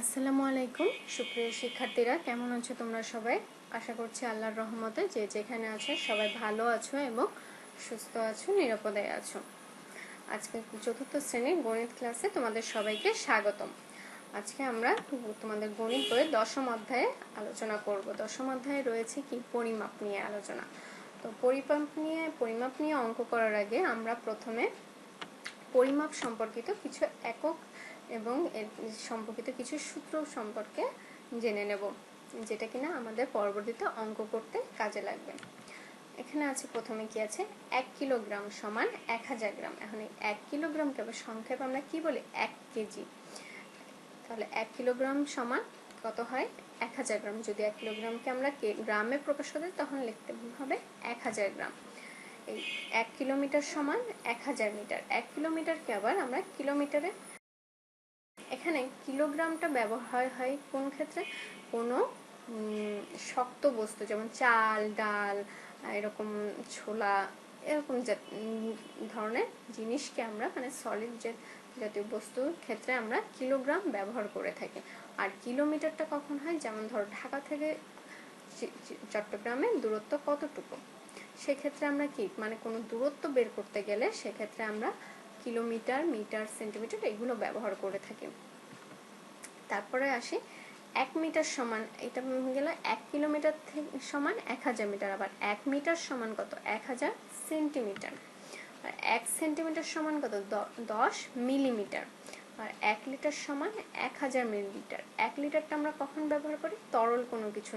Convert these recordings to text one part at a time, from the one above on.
আসসালামু আলাইকুম। সুপ্রিয় শিক্ষার্থীরা, কেমন আছো তোমরা সবাই? আশা করছি আল্লাহর রহমতে যে যেখানে আছো সবাই ভালো আছো এবং সুস্থ আছো, নিরাপদে আছো। আজকে চতুর্থ শ্রেণির গণিত ক্লাসে তোমাদের সবাইকে স্বাগতম। আজকে আমরা তোমাদের গণিত বইয়ের দশম অধ্যায়ে আলোচনা করব। দশম অধ্যায়ে রয়েছে কি? পরিমাপ নিয়ে আলোচনা। তো পরিমাপ নিয়ে পরিমাপ নিয়ে অঙ্ক করার আগে আমরা প্রথমে পরিমাপ সম্পর্কিত কিছু একক এবং এর সম্পর্কিত কিছু সূত্র সম্পর্কে জেনে নেব, যেটা কিনা আমাদের পরবর্তীতে অঙ্ক করতে কাজে লাগবে। এখানে আছে প্রথমে কি আছে? এক কিলোগ্রাম সমান এক হাজার গ্রাম। এখন এই এক কিলোগ্রামকে আবার সংক্ষেপে আমরা কি বলি? এক কেজি। তাহলে এক কিলোগ্রাম সমান কত হয়? এক হাজার গ্রাম। যদি এক কিলোগ্রামকে আমরা গ্রামে প্রকাশ করি, তখন লিখতে হবে এক হাজার গ্রাম। এই এক কিলোমিটার সমান এক হাজার মিটার। এক কিলোমিটারকে আবার আমরা কিলোমিটারে এখানে কিলোগ্রামটা ব্যবহার হয় কোন ক্ষেত্রে? কোনো শক্ত বস্তু, যেমন চাল, ডাল এরকম ছোলা, এরকম ধরনের জিনিসকে আমরা মানে সলিড যে, জাতীয় বস্তুর ক্ষেত্রে আমরা কিলোগ্রাম ব্যবহার করে থাকি। আর কিলোমিটারটা কখন হয়? যেমন ধরো ঢাকা থেকে চট্টগ্রামের দূরত্ব কতটুকু? সেক্ষেত্রে আমরা কি? মানে কোনো দূরত্ব বের করতে গেলে সেক্ষেত্রে আমরা কিলোমিটার, মিটার, সেন্টিমিটার এগুলো ব্যবহার করে থাকি। তারপরে আসি, এক মিটার সমান, এটা গেল এক কিলোমিটার সমান এক হাজার মিটার, আবার এক মিটার সমান কত? এক হাজার সেন্টিমিটার। আর এক সেন্টিমিটার সমান কত? দশ মিলিমিটার। আর এক লিটার সমান এক হাজার মিলিলিটার এক লিটারটা আমরা কখন ব্যবহার করি? তরল কোনো কিছু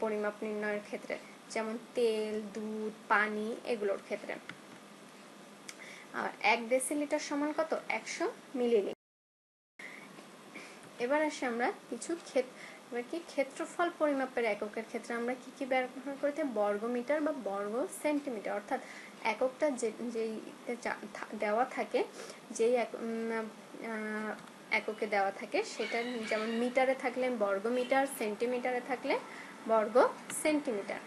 পরিমাপ নির্ণয়ের ক্ষেত্রে, যেমন তেল, দুধ, পানি, এগুলোর ক্ষেত্রে। আর এক ডেসিলিটার সমান কত? একশো মিলিলিটার এবার আসি আমরা কিছু এবার কি ক্ষেত্রফল পরিমাপের এককের ক্ষেত্রে আমরা কি কি ব্যবহার করি? বর্গ মিটার বা বর্গ সেন্টিমিটার, অর্থাৎ এককটা যে দেওয়া থাকে, যেই এককে দেওয়া থাকে, সেটা যেমন মিটারে থাকলে বর্গ মিটার সেন্টিমিটারে থাকলে বর্গ সেন্টিমিটার।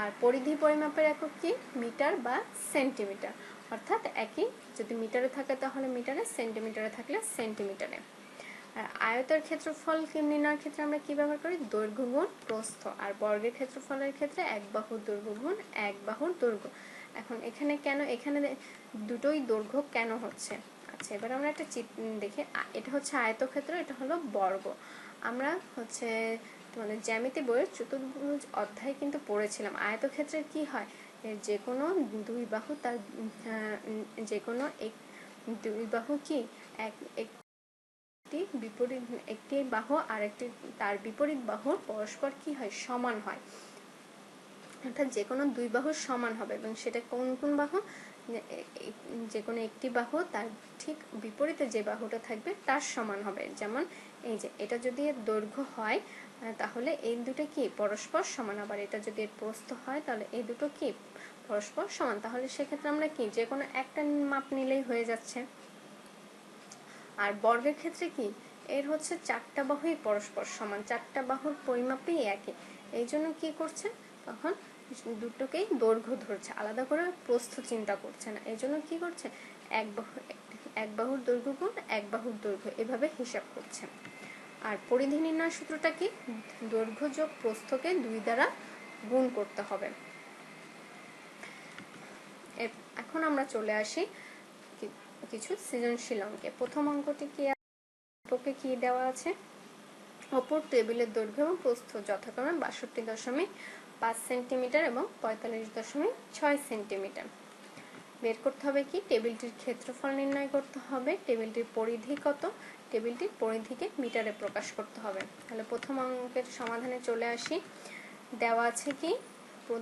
আর পরিধি পরিমাপের একক কি? মিটার বা সেন্টিমিটার। অর্থাৎ একই, যদি মিটারে থাকে তাহলে মিটারে, সেন্টিমিটারে থাকলে সেন্টিমিটারে। আর আয়তের ক্ষেত্রফল নির্ণয়ের ক্ষেত্রে আমরা কি ব্যবহার করি? দৈর্ঘ্য গুণ প্রস্থ। আর বর্গের ক্ষেত্রফলের ক্ষেত্রে এক বাহুর দৈর্ঘ্য গুণ এক বাহুর দৈর্ঘ্য। এখন এখানে কেন, এখানে দুটোই দৈর্ঘ্য কেন হচ্ছে? আচ্ছা এবার আমরা একটা চিত দেখে। এটা হচ্ছে আয়তক্ষেত্র, এটা হলো বর্গ। আমরা হচ্ছে তোমাদের জ্যামিতি বইয়ের চতুর্ভুজ অধ্যায় কিন্তু পড়েছিলাম। আয়তক্ষেত্রের কি হয়? যে কোনো দুই বাহু তার যে কোনো এক, দুই বাহু কি? এক একটি বিপরীত, একটি বাহু আর একটি তার বিপরীত বাহুর পরস্পর কি হয়? সমান হয়। অর্থাৎ যে কোনো দুই বাহু সমান হবে এবং সেটা কোন কোন বাহু? যে কোনো একটি বাহু তার ঠিক বিপরীতে যে বাহুটা থাকবে তার সমান হবে। যেমন এই যে, এটা যদি এর দৈর্ঘ্য হয় তাহলে এই দুটো কি পরস্পর সমান? আবার এটা যদি এর প্রস্থ হয়, তাহলে এই দুটো কি পরস্পর সমান? তাহলে সেক্ষেত্রে আমরা কি যে কোনো একটা মাপ নিলেই হয়ে যাচ্ছে। আর বর্গের ক্ষেত্রে কি? এর হচ্ছে চারটা বাহুই পরস্পর সমান। চারটা বাহুর পরিমাপই একই। এই জন্য কি করছে? তখন দুটোকেই দৈর্ঘ্য ধরছে। আলাদা করে প্রস্থ চিন্তা করছে না। এই জন্য কি করছে? এক বাহু, এক বাহুর দৈর্ঘ্য গুণ এক বাহুর দৈর্ঘ্য। এভাবে হিসাব করছে। আর পরিধি নির্ণয় সূত্রটা কি? দৈর্ঘ্য যোগ প্রস্থকে দুই দ্বারা গুণ করতে হবে। এখন আমরা চলে আসি কিছু সৃজনশীল অঙ্কে। প্রথম অঙ্কটি কি অঙ্কে কি দেওয়া আছে? অপর টেবিলের দৈর্ঘ্য এবং প্রস্থ যথাক্রমে বাষট্টি দশমিক পাঁচ সেন্টিমিটার এবং পঁয়তাল্লিশ দশমিক ছয় সেন্টিমিটার। বের করতে হবে কি? টেবিলটির ক্ষেত্রফল নির্ণয় করতে হবে। টেবিলটির পরিধি কত? টেবিলটির পরিধিকে মিটারে প্রকাশ করতে হবে। তাহলে প্রথম অঙ্কের সমাধানে চলে আসি। দেওয়া আছে কি?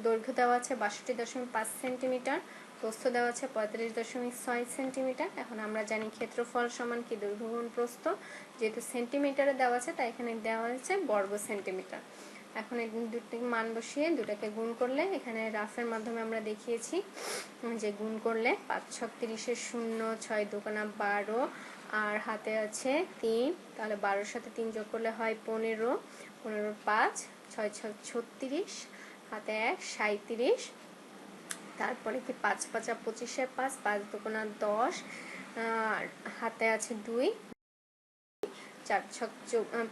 দৈর্ঘ্য দেওয়া আছে বাষট্টি দশমিক পাঁচ সেন্টিমিটার। প্রস্থ দেওয়া আছে পঁয়তাল্লিশ দশমিক ছয় সেন্টিমিটার। এখন আমরা জানি ক্ষেত্রফল সমান কি দৈর্ঘ্য প্রস্থ। যেহেতু সেন্টিমিটারে দেওয়া আছে, তাই এখানে দেওয়া আছে বর্গ সেন্টিমিটার। এখন এই দুটি মান বসিয়ে দুটাকে গুণ করলে, এখানে রাফের মাধ্যমে আমরা দেখিয়েছি যে গুণ করলে পাঁচ ছত্রিশের শূন্য, ছয় দোকানা বারো, আর হাতে আছে তিন। তাহলে বারোর সাথে তিন যোগ করলে হয় পনেরো। পনেরো পাঁচ, ছয় ছয় ছত্রিশ, হাতে এক সাঁত্রিশ তারপরে কি পাঁচ পাঁচা পঁচিশে পাঁচ পাঁচ দোকানা দশ হাতে আছে দুই, চার ছক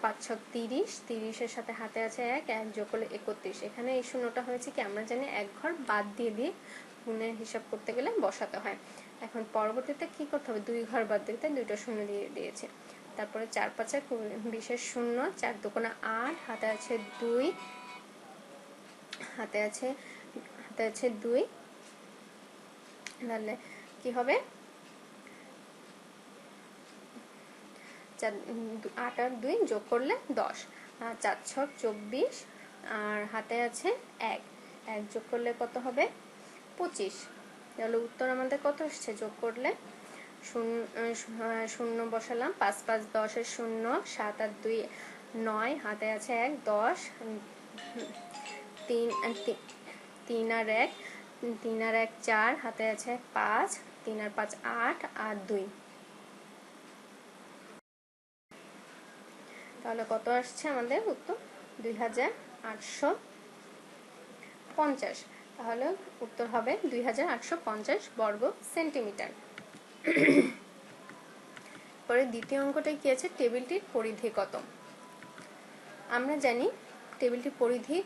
পাঁচ ছক তিরিশ, তিরিশের সাথে হাতে আছে এক এক যোগ করলে একত্রিশ। এখানে এই শূন্যটা হয়েছে কি, আমরা জানি এক ঘর বাদ দিয়ে দিয়ে গুণের হিসাব করতে গেলে বসাতে হয়। এখন পরবর্তীতে কি করতে হবে? দুই ঘর বাদ দিতে দুইটা শূন্য দিয়ে দিয়েছে। তারপরে চার পাঁচে বিশেষ শূন্য, চার দোকানে আট, হাতে আছে দুই, হাতে আছে হাতে আছে দুই তাহলে কি হবে? আট আর দুই যোগ করলে দশ। আর চার ছক চব্বিশ। আর হাতে আছে এক। এক যোগ করলে কত হবে? পঁচিশ। তাহলে উত্তর আমাদের কত আসছে? যোগ করলে শূন্য শূন্য- বসালাম। পাঁচ পাঁচ দশের শূন্য। সাত আর দুই, নয়। হাতে আছে এক, দশ। তিন তিন আর এক। তিন আর এক চার, হাতে আছে পাঁচ তিন আর পাঁচ আট, আর দুই। তাহলে কত আসছে আমাদের উত্তর? দুই হাজার আটশো পঞ্চাশ। তাহলে উত্তর হবে দুই হাজার আটশো পঞ্চাশ বর্গ সেন্টিমিটার। পরে দ্বিতীয় অঙ্কটায় কি আছে? টেবিলটির পরিধি কত? আমরা জানি টেবিলটির পরিধি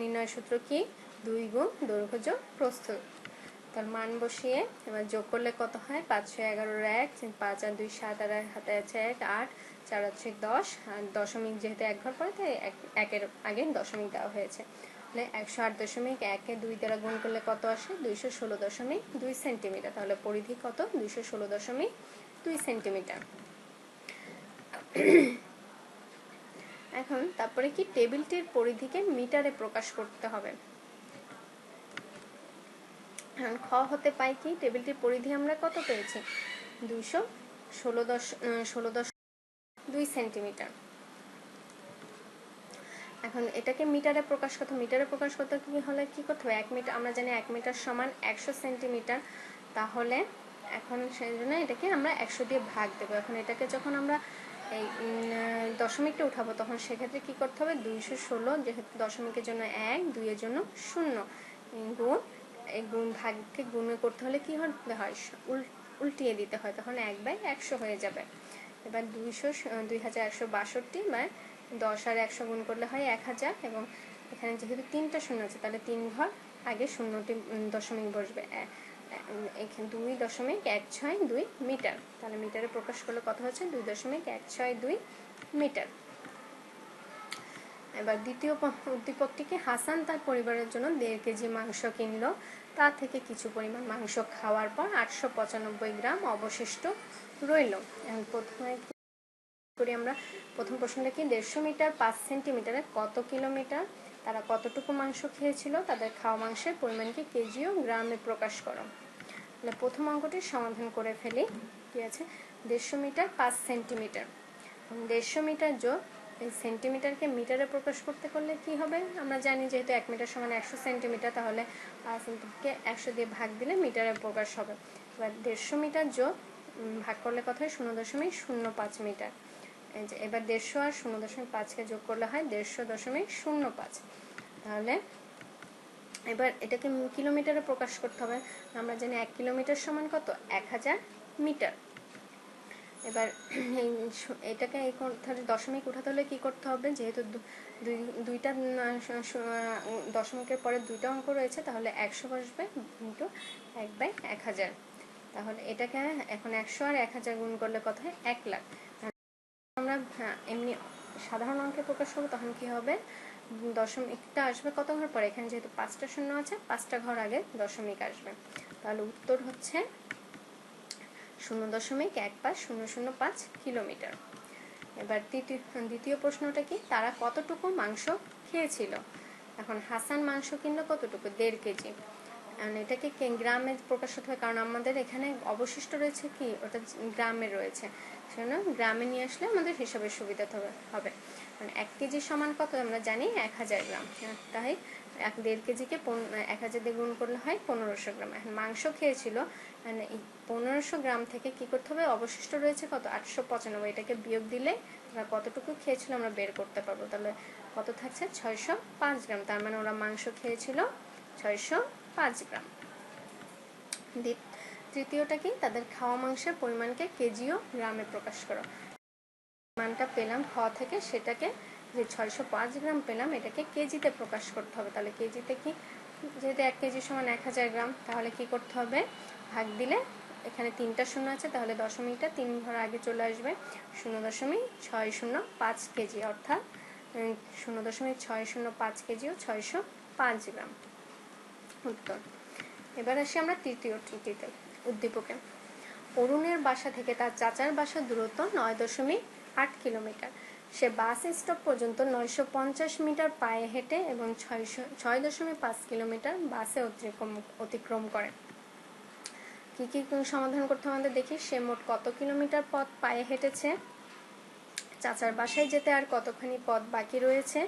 নির্ণয় সূত্র কি? দুই গুণ দৈর্ঘ্য যোগ প্রস্থ। তার মান বসিয়ে এবার যোগ করলে কত হয়? পাঁচশো এগারোর এক পাঁচ, আর দুই, সাত, আর হাতে আছে এক আট, চার হচ্ছে দশ, আর দশমিক যেহেতু এক ঘর পরে তাই এক- একের আগে দশমিক দেওয়া হয়েছে। তাহলে একশো আট দশমিক একে দুই দ্বারা গুণ করলে কত আসে? দুইশো ষোলো দশমিক দুই সেন্টিমিটার। তাহলে পরিধি কত? দুইশো ষোলো দশমিক দুই সেন্টিমিটার। এখন তারপরে কি? টেবিলটির পরিধিকে মিটারে প্রকাশ করতে হবে। এখন খ হতে পাই কি? টেবিলটির পরিধি আমরা কত পেয়েছি? দুইশো ষোলো দশ ষোলো দশ দুই সেন্টিমিটার। এখন এটাকে মিটারে প্রকাশ করতে মিটারে প্রকাশ করতে কি হলে কি করতে হবে? এক মিটার, আমরা জানি এক মিটার সমান একশো সেন্টিমিটার। তাহলে এখন সেই জন্য এটাকে আমরা একশো দিয়ে ভাগ দেবো। এখন এটাকে যখন আমরা এই দশমিকটা উঠাবো, তখন সেক্ষেত্রে কি করতে হবে? দুইশো ষোলো, যেহেতু দশমিকের জন্য এক, দুইয়ের জন্য শূন্য গুণ গুণ ভাগকে গুণে করতে হলে কি হতে হয় উল- উল্টিয়ে দিতে হয়। তখন এক বাই একশো হয়ে যাবে। এবার দুইশো দুই হাজার একশো বাষট্টি বা দশ আর একশো গুণ করলে হয় এক হাজার এবং এখানে যেহেতু তিনটা শূন্য আছে, তাহলে তিন ঘর আগে শূন্যটি দশমিক বসবে। এখানে দুই দশমিক এক ছয় দুই মিটার। তাহলে মিটারে প্রকাশ করলে কত হচ্ছে? দুই দশমিক এক ছয় দুই মিটার। এবার দ্বিতীয় উদ্দীপকটিকে হাসান তার পরিবারের জন্য দেড় কেজি মাংস কিনলো। তা থেকে কিছু পরিমাণ মাংস খাওয়ার পর আটশো পঁচানব্বই গ্রাম অবশিষ্ট রইল। প্রথমে করি আমরা? প্রথম প্রশ্নটা কি? দেড়শো মিটার পাঁচ সেন্টিমিটারে কত কিলোমিটার? তারা কতটুকু মাংস খেয়েছিল? তাদের খাওয়া মাংসের পরিমাণকে কেজি ও গ্রামে প্রকাশ করো। তাহলে প্রথম অঙ্কটির সমাধান করে ফেলি। কি আছে? দেড়শো মিটার পাঁচ সেন্টিমিটার। দেড়শো মিটার যোগ এই সেন্টিমিটারকে মিটারে প্রকাশ করতে করলে কি হবে? আমরা জানি যেহেতু এক মিটার সমান একশো সেন্টিমিটার তাহলে সেন্টিমিটারকে একশো দিয়ে ভাগ দিলে মিটারে প্রকাশ হবে। এবার দেড়শো মিটার যোগ ভাগ করলে কত হয়? শূন্য দশমিক শূন্য পাঁচ মিটার এবার দেড়শো আর শূন্য দশমিক পাঁচকে যোগ করলে হয় দেড়শো দশমিক শূন্য পাঁচ। তাহলে, এবার এটাকে কিলোমিটারে প্রকাশ করতে হবে। আমরা জানি এক কিলোমিটার সমান কত? এক হাজার মিটার এবার এটাকে এই তাহলে দশমিক উঠাতে হলে কী করতে হবে? যেহেতু দুই দুইটা দশমিকের পরে দুইটা অঙ্ক রয়েছে তাহলে একশো বসবে ইন্টু এক বাই এক হাজার। তাহলে এটাকে এখন একশো আর এক হাজার গুণ করলে কত হয়? এক লাখ। আমরা হ্যাঁ, এমনি সাধারণ অঙ্কে প্রকাশ করব তখন কি হবে? দশমিকটা আসবে কত ঘর পরে? এখানে যেহেতু পাঁচটা শূন্য আছে পাঁচটা ঘর আগে দশমিক আসবে। তাহলে উত্তর হচ্ছে শূন্য দশমিক এক পাঁচ শূন্য শূন্য পাঁচ কিলোমিটার। এবার দ্বিতীয় প্রশ্নটা কি? তারা কতটুকু মাংস খেয়েছিল? এখন হাসান মাংস কিনলো কতটুকু? দেড় কেজি। এটাকে গ্রামে প্রকাশ হতে হয়? কারণ আমাদের এখানে অবশিষ্ট রয়েছে কি? ওটা গ্রামে রয়েছে। সেজন্য গ্রামে নিয়ে আসলে আমাদের হিসাবের সুবিধা হবে। মানে এক কেজি সমান কত আমরা জানি? এক হাজার গ্রাম। হ্যাঁ, তাই এক দেড় কেজিকে এক হাজার দিয়ে গুণ করলে হয় পনেরোশো গ্রাম। এখন মাংস খেয়েছিল মানে এই পনেরোশো গ্রাম থেকে কি করতে হবে? অবশিষ্ট রয়েছে কত? আটশো পঁচানব্বই। এটাকে বিয়োগ দিলে আমরা কতটুকু খেয়েছিল আমরা বের করতে পারব? তাহলে কত থাকছে? ছয়শো পাঁচ গ্রাম। তার মানে ওরা মাংস খেয়েছিল ছয়শো পাঁচ গ্রাম। তৃতীয়টা কি? তাদের খাওয়া মাংসের পরিমাণকে কেজি ও গ্রামে প্রকাশ করো। মানটা পেলাম, খ থেকে সেটাকে যে ছয়শো পাঁচ গ্রাম পেলাম, এটাকে কেজিতে প্রকাশ করতে হবে। তাহলে কেজিতে কি? যেহেতু এক কেজি সমান এক হাজার গ্রাম, তাহলে কি করতে হবে? ভাগ দিলে এখানে তিনটা শূন্য আছে, তাহলে দশমিকটা তিন ঘর আগে চলে আসবে শূন্য দশমিক ছয় শূন্য পাঁচ কেজি, অর্থাৎ শূন্য দশমিক ছয় শূন্য পাঁচ কেজি ও ছয়শো পাঁচ গ্রাম। উত্তর। এবার আসি আমরা তৃতীয় তৃতীয়টিতে উদ্দীপকে। অরুণের বাসা থেকে তার চাচার বাসার দূরত্ব নয় দশমিক আট কিলোমিটার। সে বাস স্টপ পর্যন্ত নয়শো পঞ্চাশ মিটার পায়ে হেঁটে এবং ছয়শো, ছয় দশমিক পাঁচ কিলোমিটার বাসে অতিক্রম অতিক্রম করে। কি কি সমাধান করতে আমাদের দেখি। সে মোট কত কিলোমিটার পথ পায়ে হেঁটেছে? চাচার বাসায় যেতে আর কতখানি পথ বাকি রয়েছে?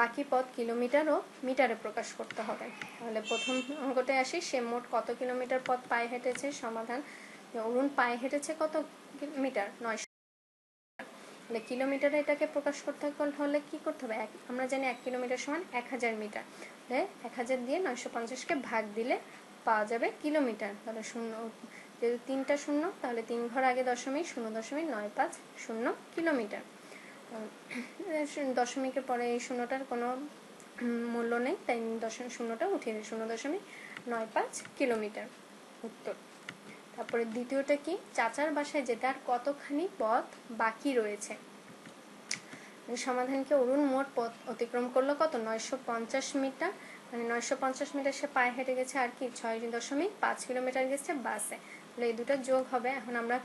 বাকি পথ কিলোমিটার ও মিটারে প্রকাশ করতে হবে। তাহলে প্রথম অঙ্কটায় আসি। সে মোট কত কিলোমিটার পথ পায়ে হেঁটেছে? সমাধান, অরুণ, পায়ে হেঁটেছে কত মিটার নয়শো তাহলে কিলোমিটারে এটাকে প্রকাশ করতে হলে কি করতে হবে? এক আমরা জানি এক কিলোমিটার সমান এক হাজার মিটার। তাহলে এক হাজার দিয়ে নয়শো পঞ্চাশকে ভাগ দিলে পাওয়া যাবে কিলোমিটার। তাহলে শূন্য যেহেতু তিনটা শূন্য, তাহলে তিন ঘর আগে দশমিক, শূন্য দশমিক নয় পাঁচ শূন্য কিলোমিটার। দশমিকের পরে এই শূন্যটার কোনো মূল্য নেই, তাই দশমিক শূন্যটা উঠিয়ে শূন্য দশমিক নয় পাঁচ কিলোমিটার। উত্তর। তারপরে দ্বিতীয়টা কি? চাচার বাসায় যেতে আর কতখানি পথ বাকি রয়েছে? সমাধানকে অরুণ মোট পথ অতিক্রম করল কত? নয়শো পঞ্চাশ মিটার। মানে নয়শো পঞ্চাশ মিটার সে পায়ে হেঁটে গেছে আর কি? ছয় দশমিক পাঁচ কিলোমিটার গেছে বাসে। তাহলে এই দুটো যোগ হবে। এখন আমরা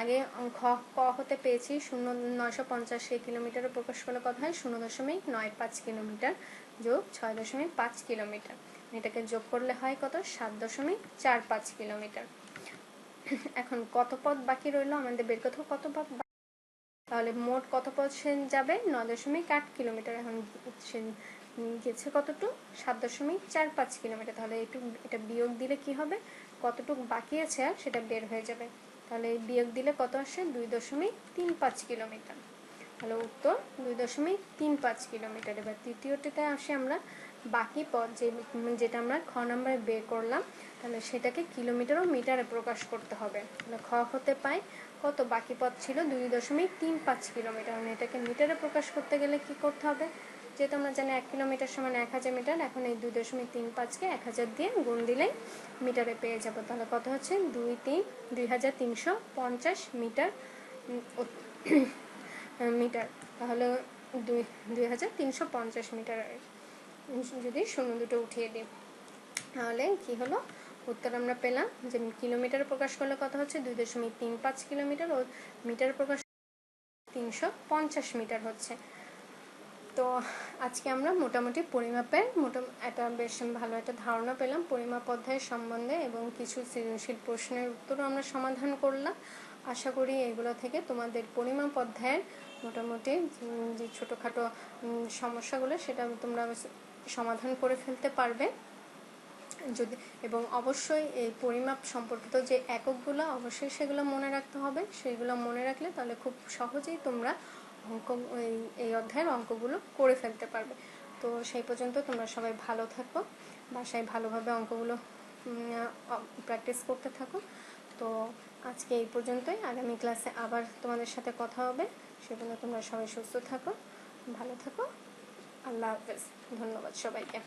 আগে খ ক হতে পেয়েছি। শূন্য নয়শো পঞ্চাশ সেই কিলোমিটারে প্রকাশ করলে কথা হয়? শূন্য দশমিক নয় পাঁচ কিলোমিটার যোগ ছয় দশমিক পাঁচ কিলোমিটার। এটাকে যোগ করলে হয় কত? সাত দশমিক চার পাঁচ কিলোমিটার। এখন কত পথ বাকি রইল? আমাদের বের করতে কত বা- তাহলে মোট কত পথ সে যাবে? নয় দশমিক আট কিলোমিটার। এখন সে গেছে কতটুক? সাত দশমিক চার পাঁচ কিলোমিটার। তাহলে একটু এটা বিয়োগ দিলে কি হবে? কতটুক বাকি আছে আর সেটা বের হয়ে যাবে। তাহলে বিয়োগ দিলে কত আসে? দুই দশমিক তিন পাঁচ কিলোমিটার। তাহলে উত্তর, দুই দশমিক তিন পাঁচ কিলোমিটার। এবার তৃতীয়টিতে আসে আমরা। বাকি পথ যে যেটা আমরা খ নম্বরে বের করলাম, তাহলে সেটাকে কিলোমিটার ও মিটারে প্রকাশ করতে হবে। তাহলে খ হতে পাই কত? বাকি পথ ছিল দুই দশমিক তিন পাঁচ কিলোমিটার। মানে এটাকে মিটারে প্রকাশ করতে গেলে কি করতে হবে? যেহেতু আমরা জানি এক কিলোমিটার সমান এক হাজার মিটার, এখন এই দুই দশমিক তিন পাঁচকে এক হাজার দিয়ে গুণ দিলেই মিটারে পেয়ে যাব। তাহলে কত হচ্ছে? দুই তিন, দুই হাজার তিনশো পঞ্চাশ মিটার মিটার। তাহলে দুই দুই হাজার তিনশো পঞ্চাশ মিটার। যদি শূন্য দুটো উঠিয়ে দিই, তাহলে কি হলো? উত্তর আমরা পেলাম যে কিলোমিটার প্রকাশ করলে কত হচ্ছে? দুই দশমিক তিন পাঁচ কিলোমিটার ও মিটার প্রকাশ তিনশো পঞ্চাশ মিটার হচ্ছে। তো আজকে আমরা মোটামুটি পরিমাপের মোটা একটা বেশ ভালো একটা ধারণা পেলাম পরিমাপ অধ্যায়ের সম্বন্ধে এবং কিছু সৃজনশীল প্রশ্নের উত্তরও আমরা সমাধান করলাম। আশা করি এগুলো থেকে তোমাদের পরিমাপ অধ্যায়ের মোটামুটি যে ছোটোখাটো সমস্যাগুলো সেটা তোমরা সমাধান করে ফেলতে পারবে। যদি, এবং অবশ্যই এই পরিমাপ সম্পর্কিত যে এককগুলো, অবশ্যই সেগুলো মনে রাখতে হবে। সেগুলো মনে রাখলে তাহলে খুব সহজেই তোমরা অঙ্ক, এই অধ্যায়ের অঙ্কগুলো করে ফেলতে পারবে। তো সেই পর্যন্ত তোমরা সবাই ভালো থাকো, বাসায় ভালোভাবে অঙ্কগুলো প্র্যাকটিস করতে থাকো। তো আজকে এই পর্যন্তই। আগামী ক্লাসে আবার তোমাদের সাথে কথা হবে। সে পর্যন্ত তোমরা সবাই সুস্থ থাকো, ভালো থাকো। আল্লাহ হাফেজ। ধন্যবাদ সবাইকে।